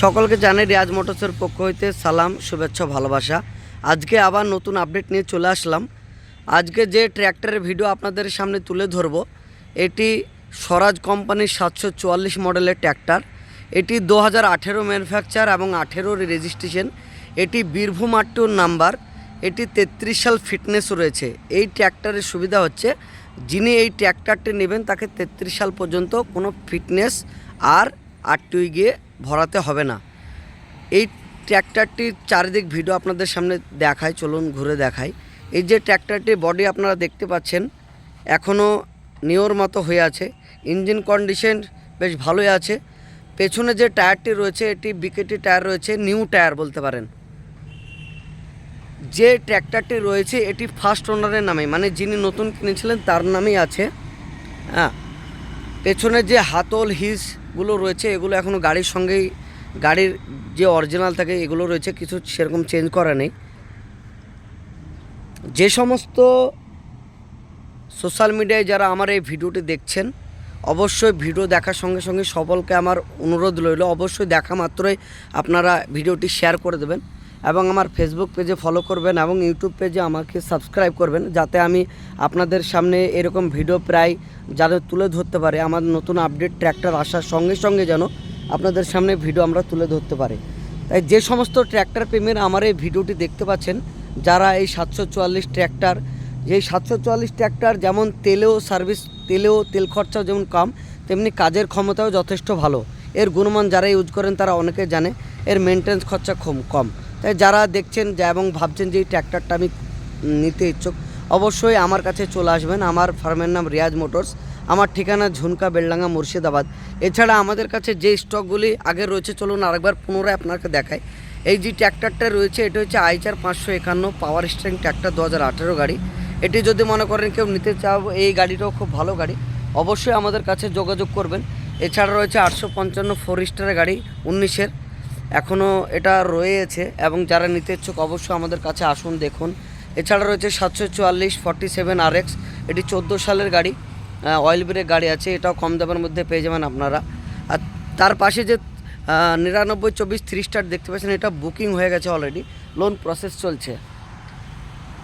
সকলকে জানাই রিয়াজ মোটরসের পক্ষ হইতে সালাম, শুভেচ্ছা, ভালোবাসা। আজকে আবার নতুন আপডেট নিয়ে চলে আসলাম। আজকে যে ট্র্যাক্টরের ভিডিও আপনাদের সামনে তুলে ধরবো, এটি স্বরাজ কোম্পানির সাতশো চুয়াল্লিশ মডেলের ট্র্যাক্টর। এটি দু হাজার আঠেরো ম্যানুফ্যাকচার এবং আঠেরোর রেজিস্ট্রেশন। এটি বীরভূম আট্টুর নাম্বার। এটি তেত্রিশ সাল ফিটনেস রয়েছে। এই ট্র্যাক্টরের সুবিধা হচ্ছে, যিনি এই ট্র্যাক্টরটি নেবেন তাকে তেত্রিশ সাল পর্যন্ত কোনো ফিটনেস আর আটটুই গিয়ে ভরাতে হবে না। এই ট্র্যাক্টরটির চারিদিক ভিডিও আপনাদের সামনে দেখায় চলুন ঘুরে দেখাই। এই যে ট্র্যাক্টরটির বডি আপনারা দেখতে পাচ্ছেন এখনও নিওর মতো হয়ে আছে। ইঞ্জিন কন্ডিশন বেশ ভালোই আছে। পেছনে যে টায়ারটি রয়েছে, এটি বিকেটি টায়ার রয়েছে নিউ টায়ার বলতে পারেন। যে ট্র্যাক্টরটি রয়েছে, এটি ফার্স্ট ওনারের নামে মানে যিনি নতুন কিনেছিলেন, তার নামেই আছে। হ্যাঁ পেছনে যে হাতল হিসগুলো রয়েছে, এগুলো এখনও গাড়ির সঙ্গেই, গাড়ির যে অরিজিনাল থাকে এগুলো রয়েছে, কিছু সেরকম চেঞ্জ করা নেই। যে সমস্ত সোশ্যাল মিডিয়ায় যারা আমার এই ভিডিওটি দেখছেন, অবশ্যই ভিডিও দেখার সঙ্গে সঙ্গে সকলকে আমার অনুরোধ রইল, অবশ্যই দেখা মাত্রই আপনারা ভিডিওটি শেয়ার করে দেবেন। এবং আমার ফেসবুক পেজে ফলো করবেন এবং ইউটিউব পেজে আমাকে সাবস্ক্রাইব করবেন, যাতে আমি আপনাদের সামনে এরকম ভিডিও প্রায় যারা তুলে ধরতে পারে, আমার নতুন আপডেট ট্র্যাক্টর আসার সঙ্গে সঙ্গে যেন আপনাদের সামনে ভিডিও আমরা তুলে ধরতে পারি। তাই যে সমস্ত ট্র্যাক্টর প্রেমীর আমার এই ভিডিওটি দেখতে পাচ্ছেন, যারা এই সাতশো চুয়াল্লিশ ট্র্যাক্টর যে সাতশো চুয়াল্লিশ ট্র্যাক্টর যেমন তেলেও সার্ভিস তেলেও তেল খরচাও যেমন কম, তেমনি কাজের ক্ষমতাও যথেষ্ট ভালো। এর গুণমান যারা ইউজ করেন তারা অনেকে জানে, এর মেনটেন্স খরচা কম। তাই যারা দেখছেন যা এবং ভাবছেন যে এই ট্র্যাক্টরটা আমি নিতে ইচ্ছুক, অবশ্যই আমার কাছে চলে আসবেন। আমার ফার্মের নাম রিয়াজ মোটরস, আমার ঠিকানা ঝুনকা বেলডাঙ্গা মুর্শিদাবাদ। এছাড়া আমাদের কাছে যে স্টকগুলি আগে রয়েছে, চলুন আরেকবার পুনরায় আপনাকে দেখাই। এই যে ট্র্যাক্টরটা রয়েছে, এটা হচ্ছে আইচার পাঁচশো একান্ন পাওয়ার স্ট্রিং ট্র্যাক্টর দু হাজার আঠেরো গাড়ি। এটি যদি মনে করেন কেউ নিতে চাও, এই গাড়িটাও খুব ভালো গাড়ি। অবশ্যই আমাদের কাছে যোগাযোগ করবেন। এছাড়া রয়েছে আটশো পঞ্চান্ন ফোর স্টারের গাড়ি, উনিশের। এখনও এটা রয়েছে এবং যারা নিতে ইচ্ছুক অবশ্যই আমাদের কাছে আসুন, দেখুন। এছাড়া রয়েছে সাতশো চুয়াল্লিশ, ফর্টি সেভেন আর এক্স এটি চোদ্দ সালের গাড়ি। অয়েল ব্রেক গাড়ি আছে, এটাও কম দামের মধ্যে পেয়ে যাবেন আপনারা। আর তার পাশে যে নিরানব্বই, চব্বিশ থ্রি স্টার দেখতে পাচ্ছেন, এটা বুকিং হয়ে গেছে অলরেডি লোন প্রসেস চলছে।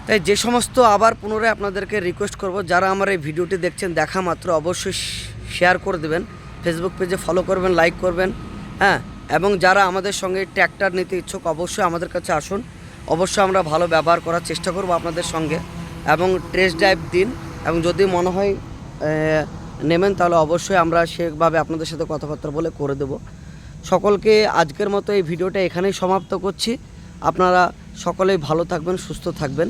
তাই যে সমস্ত আবার পুনরায় আপনাদেরকে রিকোয়েস্ট করব, যারা আমার এই ভিডিওটি দেখছেন, দেখা মাত্র অবশ্যই শেয়ার করে দেবেন। ফেসবুক পেজে ফলো করবেন লাইক করবেন। হ্যাঁ এবং যারা আমাদের সঙ্গে ট্র্যাক্টর নিতে ইচ্ছুক, অবশ্যই আমাদের কাছে আসুন। অবশ্যই আমরা ভালো ব্যবহার করার চেষ্টা করব আপনাদের সঙ্গে। এবং টেস্ট ড্রাইভ দিন। এবং যদি মনে হয় নেবেন, তাহলে অবশ্যই আমরা সেভাবে আপনাদের সাথে কথাবার্তা বলে করে দেব। সকলকে আজকের মতো এই ভিডিওটা এখানেই সমাপ্ত করছি। আপনারা সকলেই ভালো থাকবেন, সুস্থ থাকবেন।